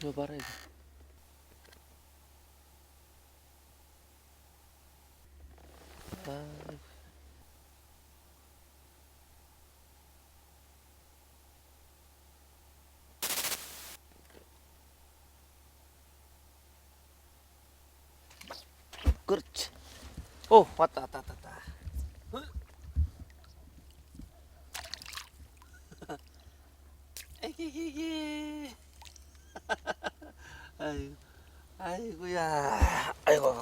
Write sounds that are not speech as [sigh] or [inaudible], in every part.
이거 봐라 이거. 아, 그렇지. 오 왔다 왔다 왔다. 왔다. 어? 에게게게. 아이고, 아이고야, 아이고,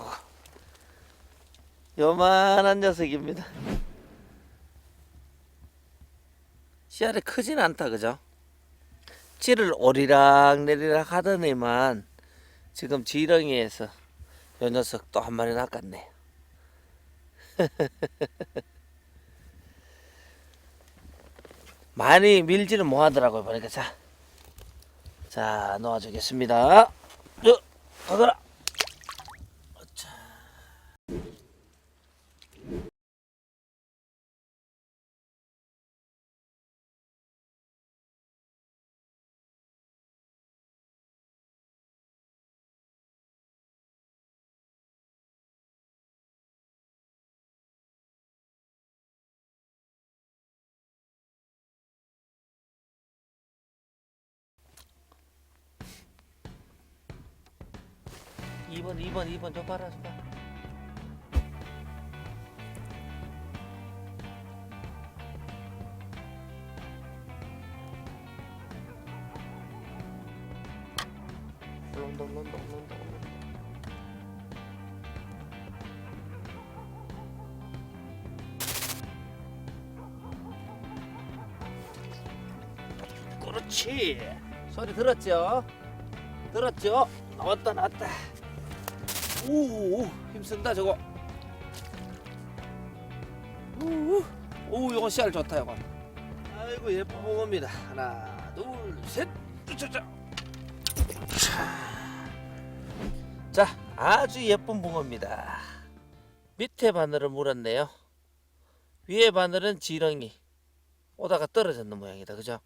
요만한 녀석입니다. 씨알이 크진 않다, 그죠? 찌를 오리락 내리락 하더니만 지금 지렁이에서 요 녀석 또 한 마리 낚았네. [laughs] 많이 밀지는 못하더라고요 보니까 자, 자 놓아주겠습니다. ただら。 2번 2번 2번 저 봐라 저 봐. 런던 런던 런던 그렇지 소리 들었죠? 들었죠? 나왔다 나왔다 오 힘쓴다 저거. 오 이거 씨알 좋다 이거. 아이고 예쁜 붕어입니다. 하나 둘셋. 자, 자 아주 예쁜 붕어입니다. 밑에 바늘을 물었네요. 위에 바늘은 지렁이. 오다가 떨어졌는 모양이다 그죠?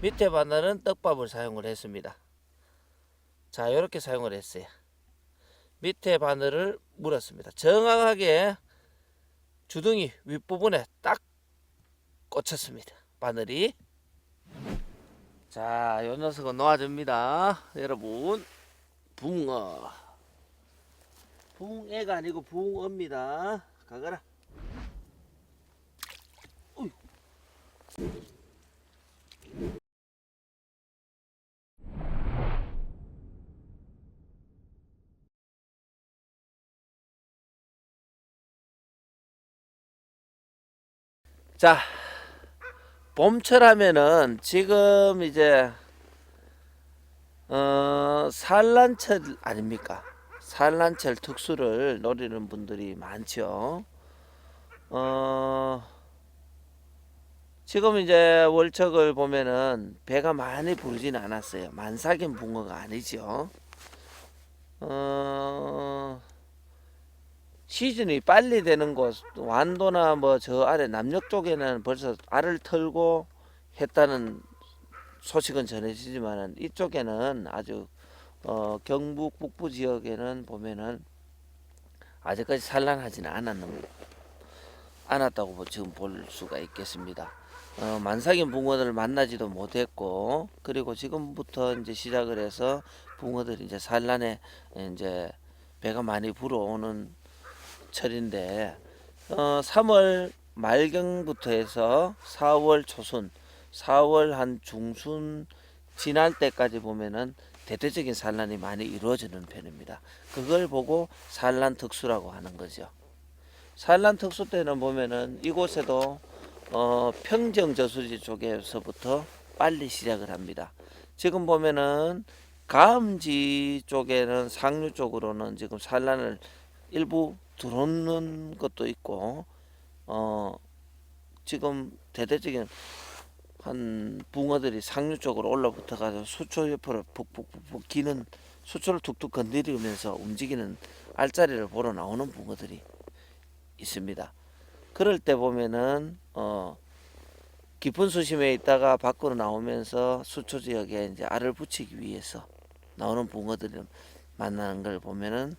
밑에 바늘은 떡밥을 사용을 했습니다. 자 이렇게 사용을 했어요 밑에 바늘을 물었습니다. 정확하게 주둥이 윗부분에 딱 꽂혔습니다. 바늘이. 자, 요 녀석은 놓아줍니다. 여러분, 붕어. 붕애가 아니고 붕어입니다. 가거라. 어이. 자, 봄철 하면은 지금 이제 어, 산란철 아닙니까? 산란철 특수를 노리는 분들이 많죠. 어, 지금 이제 월척을 보면은 배가 많이 부르지는 않았어요. 만삭인 붕어가 아니죠. 어, 시즌이 빨리 되는 곳 완도나 뭐 저 아래 남녘 쪽에는 벌써 알을 털고 했다는 소식은 전해지지만은 이쪽에는 아주 어 경북 북부 지역에는 보면은 아직까지 산란하지는 않았는 않았다고 보- 지금 볼 수가 있겠습니다. 어, 만삭인 붕어들을 만나지도 못했고 그리고 지금부터 이제 시작을 해서 붕어들이 이제 산란에 이제 배가 많이 불어오는 철인데 어, 3월 말경부터 해서 4월 초순, 4월 한 중순 지날 때까지 보면은 대대적인 산란이 많이 이루어지는 편입니다. 그걸 보고 산란 특수라고 하는 거죠. 산란 특수 때는 보면은 이곳에도 어, 평정 저수지 쪽에서부터 빨리 시작을 합니다. 지금 보면은 가음지 쪽에는 상류 쪽으로는 지금 산란을 일부 들어오는 것도 있고 어 지금 대대적인 한 붕어들이 상류 쪽으로 올라붙어 가지고 수초 옆으로 푹푹푹푹 기는 수초를 툭툭 건드리면서 움직이는 알짜리를 보러 나오는 붕어들이 있습니다. 그럴 때 보면은 어 깊은 수심에 있다가 밖으로 나오면서 수초 지역에 이제 알을 붙이기 위해서 나오는 붕어들을 만나는 걸 보면은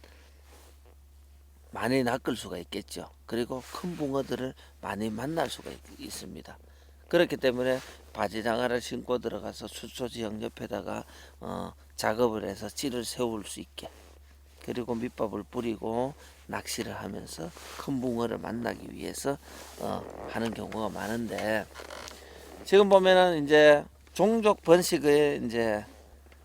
많이 낚을 수가 있겠죠. 그리고 큰 붕어들을 많이 만날 수가 있, 있습니다. 그렇기 때문에 바지장화를 신고 들어가서 수초지형 옆에다가 어, 작업을 해서 찌를 세울 수 있게 그리고 밑밥을 뿌리고 낚시를 하면서 큰 붕어를 만나기 위해서 어, 하는 경우가 많은데 지금 보면은 이제 종족 번식을 이제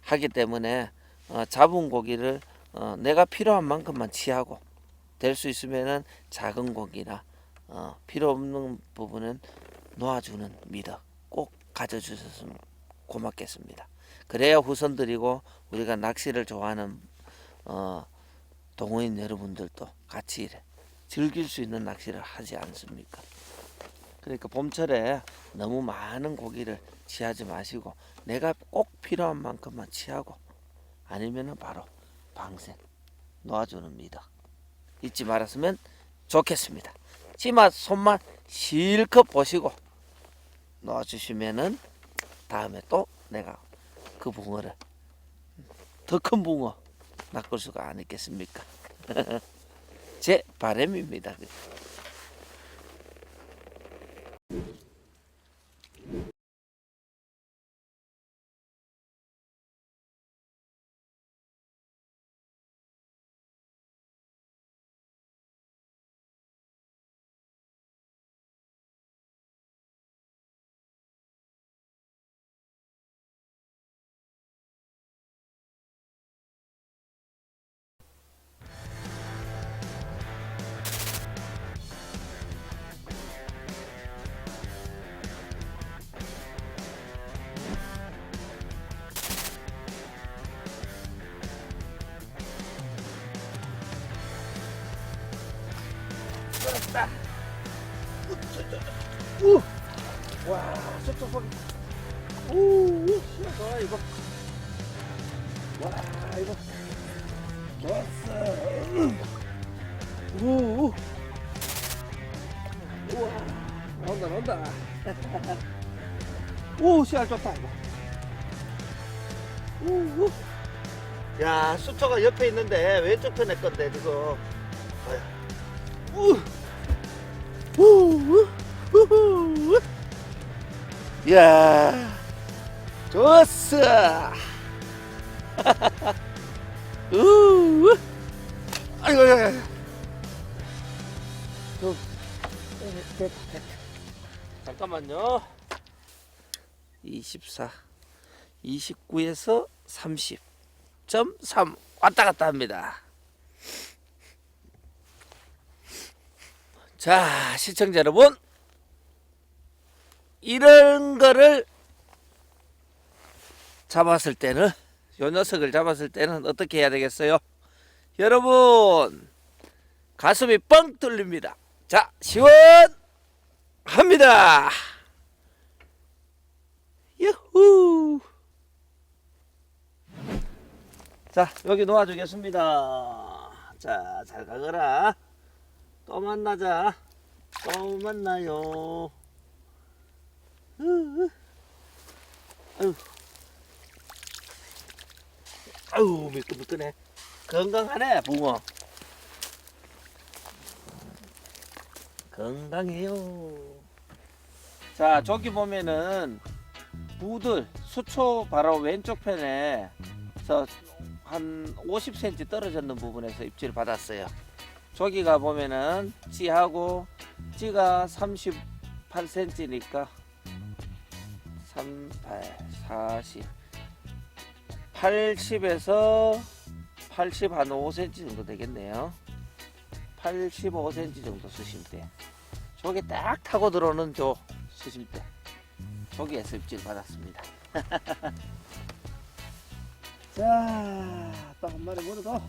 하기 때문에 어, 잡은 고기를 어, 내가 필요한 만큼만 취하고 될 수 있으면은 작은 고기나 어, 필요 없는 부분은 놓아주는 미덕 꼭 가져주셨으면 고맙겠습니다. 그래야 후손들이고 우리가 낚시를 좋아하는 어, 동호인 여러분들도 같이 즐길 수 있는 낚시를 하지 않습니까? 그러니까 봄철에 너무 많은 고기를 취하지 마시고 내가 꼭 필요한 만큼만 취하고 아니면은 바로 방생 놓아주는 미덕 잊지 말았으면 좋겠습니다. 치마 손만 실컷 보시고 놓아주시면은 다음에 또 내가 그 붕어를 더 큰 붕어 낚을 수가 안 있겠습니까? [laughs] 제 바람입니다. 좋아, 이거. 와, 이거. 좋았어. 우, 우. 우와, 나온다, 나온다. 오, 씨알 좋다, 이거. 우, 우. 야, 수초가 옆에 있는데 왼쪽 편에 건데, 지금. 우. 우, 우, 우, 우. 야, 좋았어. 우, [laughs] 우. 아이고. 좀, 됐다. 잠깐만요. 24, 29에서 30.3 왔다 갔다 합니다. 자, 시청자 여러분. 이런 거를 잡았을 때는, 요 녀석을 잡았을 때는 어떻게 해야 되겠어요? 여러분, 가슴이 뻥 뚫립니다. 자, 시원합니다. 유후. 자, 여기 놓아주겠습니다. 자, 잘 가거라. 또 만나자. 또 만나요. 으, 아유, 아유, 미끈미끈해. 건강하네, 붕어. 건강해요. 자, 저기 보면은 무들 수초 바로 왼쪽 편에 한 50cm 떨어졌는 부분에서 입질 받았어요. 저기가 보면은 찌하고 찌가 38cm니까 3, 8, 40 80에서 80 한 5cm 정도 되겠네요. 85cm 정도 수심대 저게 딱 타고 들어오는 저 수심대 저기에서 입질 받았습니다. [laughs] 자, 또 한 마리 물어도